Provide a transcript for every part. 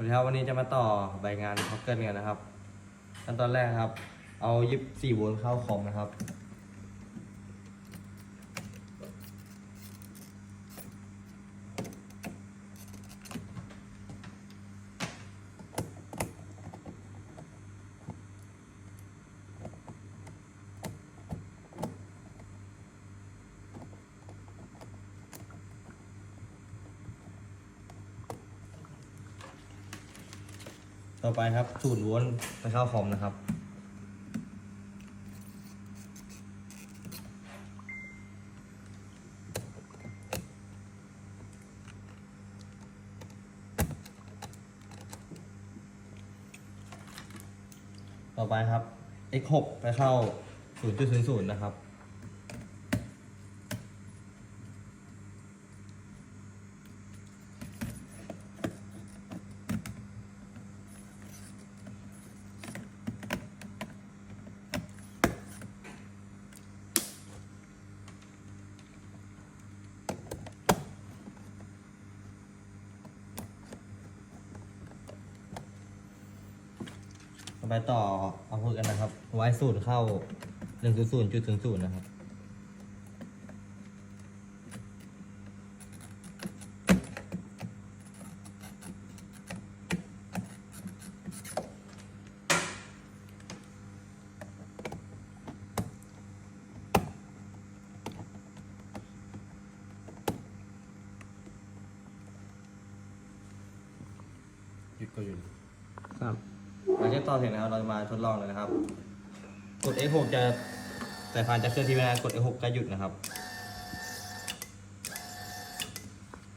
วัสดีครับวันนี้จะมาต่อใบงานพ็อกเกิลกันนะครับขั้นตอนแรกครับ เอา24โวลต์เข้าคอมนะครับ ต่อไปครับสูตรโวลต์ไปเข้าคอมนะครับ ต่อไปครับ x 6 ไปเข้า 0.00 นะครับ ต่อไปต่อเอาพูดกันนะครับ ไว้สูตรเข้า1.0.00นะครับ หยุดก็หยุดครับ หลังจากต่อเสร็จนะครับเราจะมาทดลองเลยนะครับกด F6 จะสายพานจะเคลื่อนที่ไม่ได้กด F6 จะหยุดนะครับ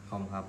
คอมครับ